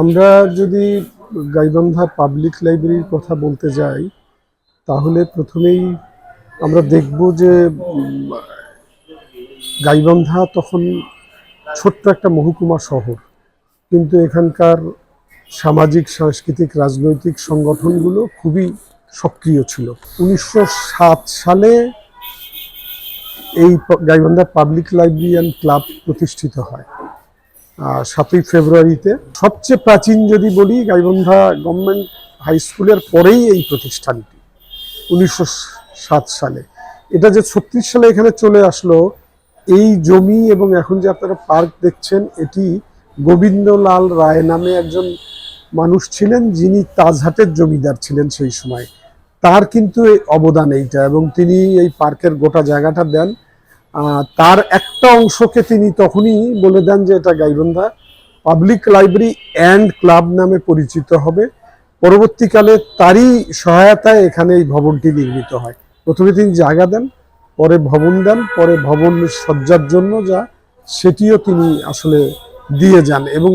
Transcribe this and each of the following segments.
আমরা যদি গাইবান্ধা পাবলিক লাইব্রেরির কথা বলতে যাই, তাহলে প্রথমেই আমরা দেখব যে গাইবান্ধা তখন ছোট্ট একটা মহকুমা শহর। কিন্তু এখানকার সামাজিক, সাংস্কৃতিক, রাজনৈতিক সংগঠনগুলো খুবই সক্রিয় ছিল। উনিশশো সাত সালে এই Gaibandha public library and club প্রতিষ্ঠিত হয়। সাতই ফেব্রুয়ারিতে। সবচেয়ে প্রাচীন যদি বলি, গাইবন্ধা গভর্নমেন্ট হাই স্কুলের পরেই এই প্রতিষ্ঠানটি, উনিশশো সাত সালে। এটা যে ছত্রিশ সালে এখানে চলে আসলো, এই জমি এবং এখন যে আপনারা পার্ক দেখছেন, এটি গোবিন্দলাল রায় নামে একজন মানুষ ছিলেন, যিনি তাজহাটের জমিদার ছিলেন সেই সময়। তার কিন্তু অবদান এইটা এবং তিনি এই পার্কের গোটা জায়গাটা দেন। তার একটা অংশকে তিনি তখনই বলে দেন যে এটা Gaibandha public library and club নামে পরিচিত হবে। পরবর্তীকালে তারই সহায়তায় এখানে এই ভবনটি নির্মিত হয়। প্রথমে তিনি জায়গা দেন, পরে ভবন দেন, পরে ভবন সজ্জার জন্য যা সেটিও তিনি আসলে দিয়ে যান এবং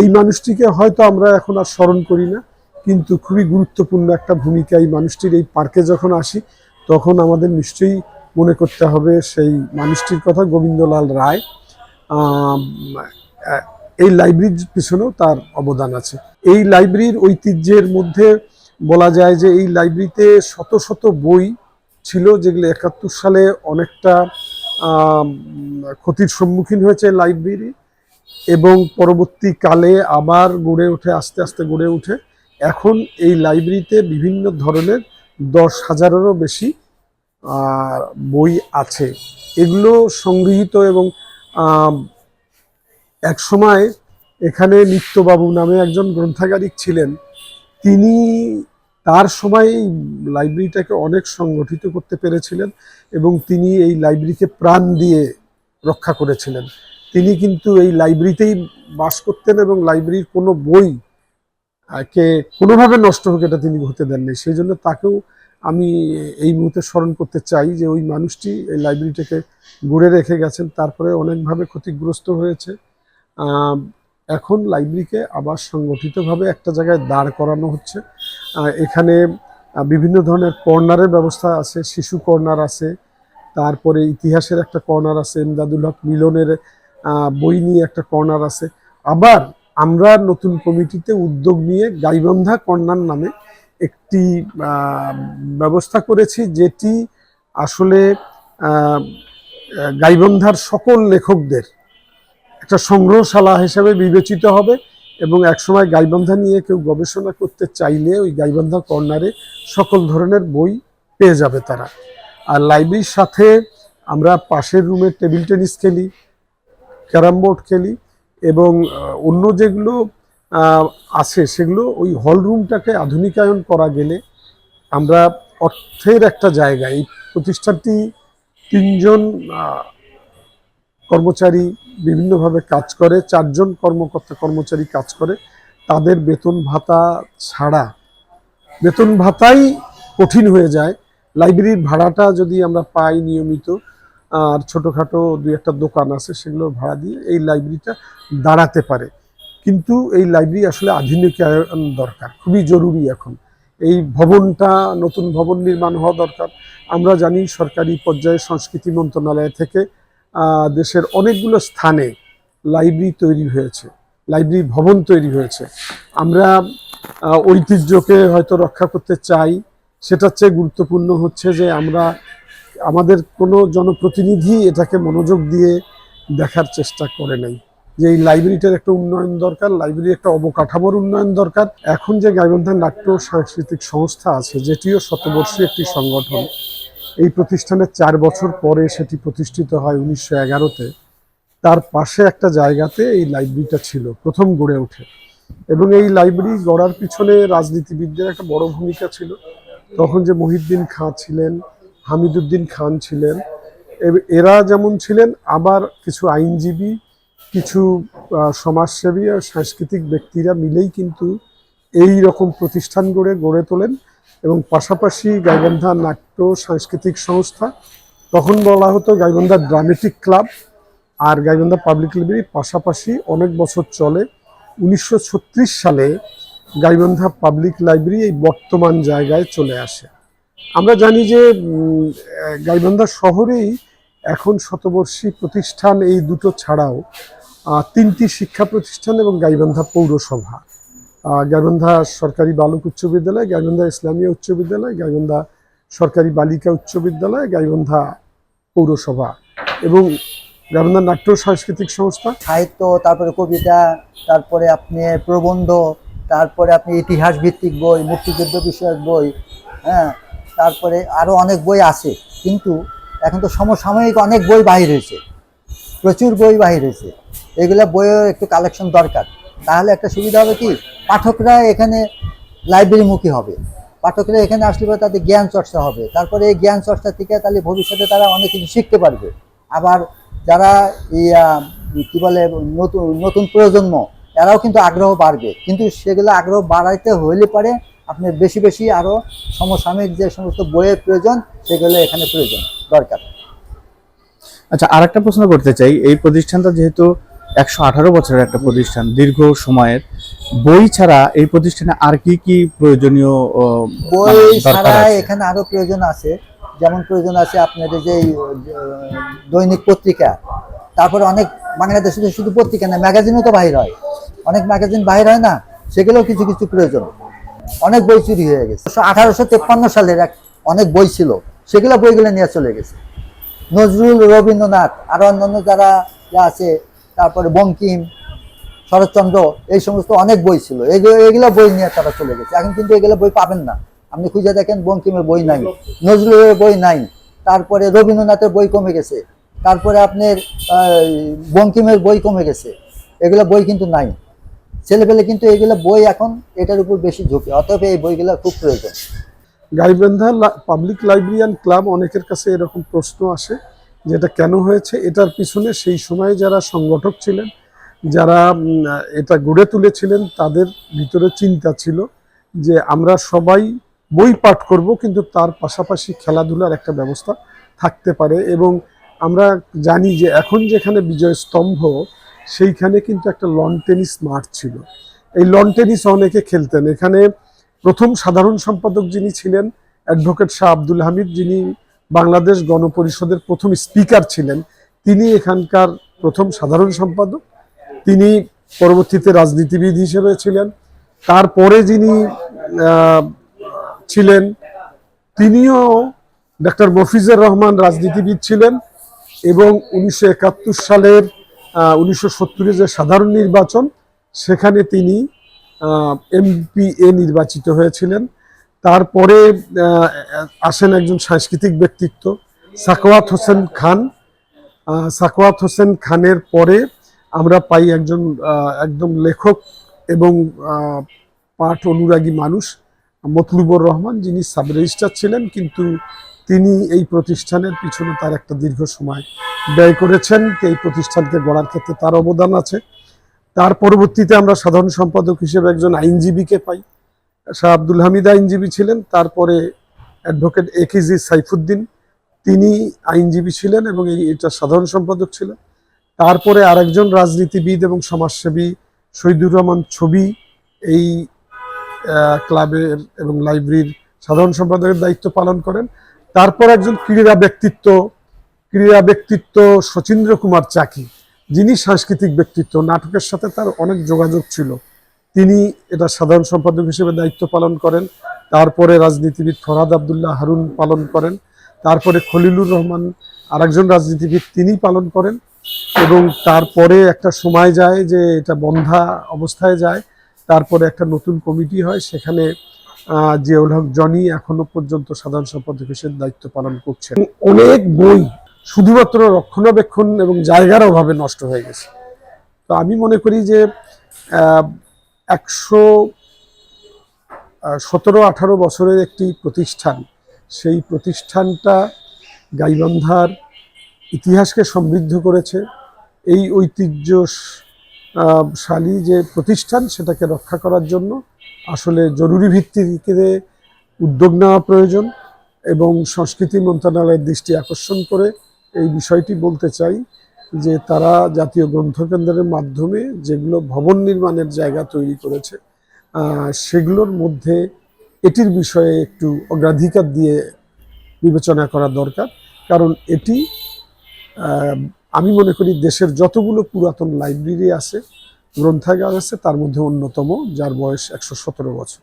এই মানুষটিকে হয়তো আমরা এখন আর স্মরণ করি না, কিন্তু খুবই গুরুত্বপূর্ণ একটা ভূমিকা এই মানুষটির। এই পার্কে যখন আসি, তখন আমাদের নিশ্চয়ই মনে করতে হবে সেই মানুষটির কথা গোবিন্দলাল রায়। এই লাইব্রেরির পিছনেও তার অবদান আছে। এই লাইব্রেরির ঐতিহ্যের মধ্যে বলা যায় যে এই লাইব্রেরিতে শত শত বই ছিল যেগুলো একাত্তর সালে অনেকটা ক্ষতির সম্মুখীন হয়েছে লাইব্রেরি এবং পরবর্তীকালে আবার গড়ে ওঠে, আস্তে আস্তে গড়ে ওঠে। এখন এই লাইব্রেরিতে বিভিন্ন ধরনের দশ হাজারেরও বেশি বই আছে। এগুলো সংগৃহীত এবং এক সময় এখানে নিত্যবাবু নামে একজন গ্রন্থাগারিক ছিলেন। তিনি তার সময় লাইব্রেরিটাকে অনেক সংগঠিত করতে পেরেছিলেন এবং তিনি এই লাইব্রেরিকে প্রাণ দিয়ে রক্ষা করেছিলেন। তিনি কিন্তু এই লাইব্রেরিতেই বাস করতেন এবং লাইব্রেরির কোনো বই কে কোনোভাবে নষ্ট হোক এটা তিনি হতে দেননি। সেই জন্য তাকেও আমি এই মুহূর্তে স্মরণ করতে চাই যে ওই মানুষটি এই লাইব্রেরিটাকে গড়ে রেখে গেছেন, তারপরে অনেকভাবে ক্ষতিগ্রস্ত হয়েছে। এখন লাইব্রেরিকে আবার সংগঠিতভাবে একটা জায়গায় দাঁড় করানো হচ্ছে। এখানে বিভিন্ন ধরনের কর্নারের ব্যবস্থা আছে, শিশু কর্নার আছে, তারপরে ইতিহাসের একটা কর্নার আছে, এমদাদুল হক মিলনের বই নিয়ে একটা কর্নার আছে। আবার আমরা নতুন কমিটিতে উদ্যোগ নিয়ে গাইবন্ধা কর্নার নামে একটি ব্যবস্থা করেছি যেটি আসলে গাইবন্ধার সকল লেখকদের একটা সংগ্রহশালা হিসেবে বিবেচিত হবে এবং একসময় গাইবন্ধা নিয়ে কেউ গবেষণা করতে চাইলে ওই গাইবন্ধা কর্নারে সকল ধরনের বই পেয়ে যাবে তারা। আর লাইব্রেরির সাথে আমরা পাশের রুমে টেবিল টেনিস খেলি, ক্যারাম বোর্ড খেলি এবং অন্য যেগুলো আছে, সেগুলো ওই হল রুমটাকে আধুনিকায়ন করা গেলে আমরা অর্থের একটা জায়গা, এই প্রতিষ্ঠানটি তিনজন কর্মচারী বিভিন্নভাবে কাজ করে, চারজন কর্মকর্তা কর্মচারী কাজ করে, তাদের বেতন ভাতা ছাড়া। বেতন ভাতাই কঠিন হয়ে যায়। লাইব্রেরির ভাড়াটা যদি আমরা পাই নিয়মিত, আর ছোটোখাটো দুই একটা দোকান আছে সেগুলো ভাড়া দিয়ে এই লাইব্রেরিটা দাঁড়াতে পারে। কিন্তু এই লাইব্রেরি আসলে আধুনিকায়ন দরকার, খুবই জরুরি এখন। এই ভবনটা নতুন ভবন নির্মাণ হওয়া দরকার। আমরা জানি সরকারি পর্যায়ে সংস্কৃতি মন্ত্রণালয় থেকে দেশের অনেকগুলো স্থানে লাইব্রেরি তৈরি হয়েছে লাইব্রেরি ভবন তৈরি হয়েছে। আমরা ঐতিহ্যকে হয়তো রক্ষা করতে চাই, সেটার চেয়ে গুরুত্বপূর্ণ হচ্ছে যে আমরা, আমাদের কোনো জনপ্রতিনিধি এটাকে মনোযোগ দিয়ে দেখার চেষ্টা করে নাই। যে এই লাইব্রেরিটার একটা উন্নয়ন দরকার লাইব্রেরির একটা অবকাঠামোর উন্নয়ন দরকার। এখন যে গাইবান্ধা নাট্য সাংস্কৃতিক সংস্থা আছে, যেটিও শতবর্ষী একটি সংগঠন, এই প্রতিষ্ঠানের চার বছর পরে সেটি প্রতিষ্ঠিত হয় উনিশশো এগারোতে। তার পাশে একটা জায়গাতে এই লাইব্রেরিটা ছিল, প্রথম গড়ে ওঠে। এবং এই লাইব্রেরি গড়ার পিছনে রাজনীতিবিদদের একটা বড় ভূমিকা ছিল। তখন যে মহিউদ্দিন খাঁ ছিলেন, হামিদুদ্দিন খান ছিলেন এরা যেমন ছিলেন, আবার কিছু আইনজীবী কিছু সমাজসেবী আর সাংস্কৃতিক ব্যক্তিরা মিলেই কিন্তু এই রকম প্রতিষ্ঠান গড়ে গড়ে তোলেন এবং পাশাপাশি গাইবান্ধা নাট্য সাংস্কৃতিক সংস্থা, তখন বলা হতো গাইবান্ধা ড্রামেটিক ক্লাব আর গাইবান্ধা পাবলিক লাইব্রেরি। পাশাপাশি অনেক বছর চলে, উনিশশো ছত্রিশ সালে গাইবান্ধা পাবলিক লাইব্রেরি এই বর্তমান জায়গায় চলে আসে। আমরা জানি যে গাইবান্ধা শহরেই এখন শতবর্ষী প্রতিষ্ঠান এই দুটো ছাড়াও তিনটি শিক্ষা প্রতিষ্ঠান এবং গাইবান্ধা পৌরসভা। গাইবান্ধা সরকারি বালক উচ্চ বিদ্যালয়, গাইবান্ধা ইসলামিয়া উচ্চ বিদ্যালয়, গাইবান্ধা সরকারি বালিকা উচ্চ বিদ্যালয়, গাইবান্ধা পৌরসভা এবং গাইবান্ধা নাট্য সাংস্কৃতিক সংস্থা। সাহিত্য, তারপরে কবিতা, তারপরে আপনি প্রবন্ধ, তারপরে আপনি ইতিহাস ভিত্তিক বই, মুক্তিযুদ্ধ বিষয়ক বই হ্যাঁ তারপরে আরও অনেক বই আছে। কিন্তু এখন তো সমসাময়িক অনেক বই বাহির হয়েছে। প্রচুর বই বাহির হয়েছে। এগুলো বইয়ের একটু কালেকশন দরকার। তাহলে একটা সুবিধা হবে কি? পাঠকরা এখানে লাইব্রেরিমুখী হবে। পাঠকরা এখানে আসলে পরে তাদের জ্ঞান চর্চা হবে। তারপরে এই জ্ঞান চর্চা থেকে তাহলে ভবিষ্যতে তারা অনেক কিছু শিখতে পারবে। আবার যারা আহ, কি বলে নতুন নতুন প্রজন্ম এরাও কিন্তু আগ্রহ বাড়বে। কিন্তু সেগুলো আগ্রহ বাড়াইতে হইলে পারে আপনি বেশি বেশি আরও সমসাময়িক যে সমস্ত বইয়ের প্রয়োজন সেগুলো এখানে প্রয়োজন দরকার। আচ্ছা আর একটা প্রশ্ন করতে চাই। এই প্রতিষ্ঠানটা যেহেতু একশো আঠারো বছরের একটা প্রতিষ্ঠান দীর্ঘ সময়ের। বই ছাড়া এই প্রতিষ্ঠানে আর কি কি প্রয়োজনীয় বই মানে ছাড়া এখানে আরও প্রয়োজন আছে। যেমন প্রয়োজন আছে আপনাদের যে দৈনিক পত্রিকা। তারপরে অনেক বাংলাদেশে শুধু পত্রিকা না ম্যাগাজিনও তো বাহির হয়। অনেক ম্যাগাজিন বাহির হয় না সেগুলোও কিছু কিছু প্রয়োজন। অনেক বই চুরি হয়ে গেছে। আঠারোশো তেপ্পান্ন সালের এক অনেক বই ছিল সেগুলো বইগুলো নিয়ে চলে গেছে। নজরুল রবীন্দ্রনাথ আরও অন্যান্য যারা যা আছে তারপরে বঙ্কিম, শরৎচন্দ্র, এই সমস্ত অনেক বই ছিল। এগুলো এগুলো বই নিয়ে তারা চলে গেছে। এখন কিন্তু এগুলো বই পাবেন না। আপনি খুঁজে দেখেন, বঙ্কিমের বই নাই, নজরুলের বই নাই। তারপরে রবীন্দ্রনাথের বই কমে গেছে। তারপরে আপনার বঙ্কিমের বই কমে গেছে। এগুলো বই কিন্তু নাই। ছেলেপেলে কিন্তু এগুলো বই এখন এটার উপর বেশি ঝুঁকে। অতএব এই বইগুলো খুব প্রয়োজন। গাইবান্ধা পাবলিক লাইব্রেরিয়ান ক্লাব অনেকের কাছে এরকম প্রশ্ন আসে। যে এটা কেন হয়েছে, এটার পিছনে সেই সময়ে যারা সংগঠক ছিলেন, যারা এটা গড়ে তুলেছিলেন, তাদের ভিতরে চিন্তা ছিল যে আমরা সবাই বই পাঠ করব, কিন্তু তার পাশাপাশি খেলাধুলার একটা ব্যবস্থা থাকতে পারে এবং আমরা জানি যে এখন যেখানে বিজয় স্তম্ভ, সেইখানে কিন্তু একটা লন টেনিস মাঠ ছিল। এই লন টেনিস অনেকে খেলতেন। এখানে প্রথম সাধারণ সম্পাদক যিনি ছিলেন অ্যাডভোকেট শাহ আব্দুল হামিদ, যিনি বাংলাদেশ গণপরিষদের প্রথম স্পিকার ছিলেন। তিনি এখানকার প্রথম সাধারণ সম্পাদক। তিনি পরবর্তীতে রাজনীতিবিদ হিসেবে ছিলেন। তারপরে যিনি ছিলেন, তিনিও ডক্টর মফিজুর রহমান রাজনীতিবিদ ছিলেন এবং উনিশশো একাত্তর সালের উনিশশো যে সাধারণ নির্বাচন, সেখানে তিনি এমপিএ নির্বাচিত হয়েছিলেন। তারপরে আসেন একজন সাংস্কৃতিক ব্যক্তিত্ব, সাকওয়াত হোসেন খান। সাকওয়াত হোসেন খানের পরে আমরা পাই একজন একদম লেখক এবং পাঠ অনুরাগী মানুষ, মতলুবুর রহমান, যিনি সাব রেজিস্ট্রার ছিলেন, কিন্তু তিনি এই প্রতিষ্ঠানের পিছনে তার একটা দীর্ঘ সময় ব্যয় করেছেন। এই প্রতিষ্ঠানকে গড়ার ক্ষেত্রে তার অবদান আছে। তার পরবর্তীতে আমরা সাধারণ সম্পাদক হিসেবে একজন আইনজীবীকে পাই। শাহ আব্দুল হামিদ আইনজীবী ছিলেন, তারপরে অ্যাডভোকেট একেজি সাইফুদ্দিন। তিনি আইনজীবী ছিলেন এবং এটা সাধারণ সম্পাদক ছিলেন। তারপরে আরেকজন রাজনীতিবিদ এবং সমাজসেবী, শহীদুর রহমান ছবি এই ক্লাবের এবং লাইব্রেরির সাধারণ সম্পাদকের দায়িত্ব পালন করেন। তারপর একজন ক্রীড়া ব্যক্তিত্ব ক্রীড়া ব্যক্তিত্ব শচীন্দ্র কুমার চাকি, যিনি সাংস্কৃতিক ব্যক্তিত্ব। নাটকের সাথে তার অনেক যোগাযোগ ছিল। তিনি এটা সাধারণ সম্পাদক হিসেবে দায়িত্ব পালন করেন। তারপরে রাজনীতিবিদ ফরহাদ আবদুল্লাহ হারুন পালন করেন। তারপরে খলিলুর রহমান আরেকজন রাজনীতিবিদ তিনি পালন করেন। এবং তারপরে একটা সময় যায় যে এটা বন্ধা অবস্থায় যায়। তারপরে একটা নতুন কমিটি হয়। সেখানে জিয়াউল হক জনি এখনও পর্যন্ত সাধারণ সম্পাদক হিসেবে দায়িত্ব পালন করছেন। অনেক বই শুধুমাত্র রক্ষণাবেক্ষণ এবং জায়গার অভাবে নষ্ট হয়ে গেছে। তো আমি মনে করি যে একশো সতেরো, আঠারো বছরের একটি প্রতিষ্ঠান। সেই প্রতিষ্ঠানটা গাইবান্ধার ইতিহাসকে সমৃদ্ধ করেছে। এই ঐতিহ্য শালী যে প্রতিষ্ঠান, সেটাকে রক্ষা করার জন্য আসলে জরুরি ভিত্তিতে উদ্যোগ নেওয়া প্রয়োজন এবং সংস্কৃতি মন্ত্রণালয়ের দৃষ্টি আকর্ষণ করে এই বিষয়টি বলতে চাই। যে তারা জাতীয় গ্রন্থকেন্দ্রের মাধ্যমে যেগুলো ভবন নির্মাণের জায়গা তৈরি করেছে সেগুলোর মধ্যে এটির বিষয়ে একটু অগ্রাধিকার দিয়ে বিবেচনা করা দরকার। কারণ এটি আমি মনে করি দেশের যতগুলো পুরাতন লাইব্রেরি আছে, গ্রন্থাগার আছে, তার মধ্যে অন্যতম, যার বয়স একশো সতেরো বছর।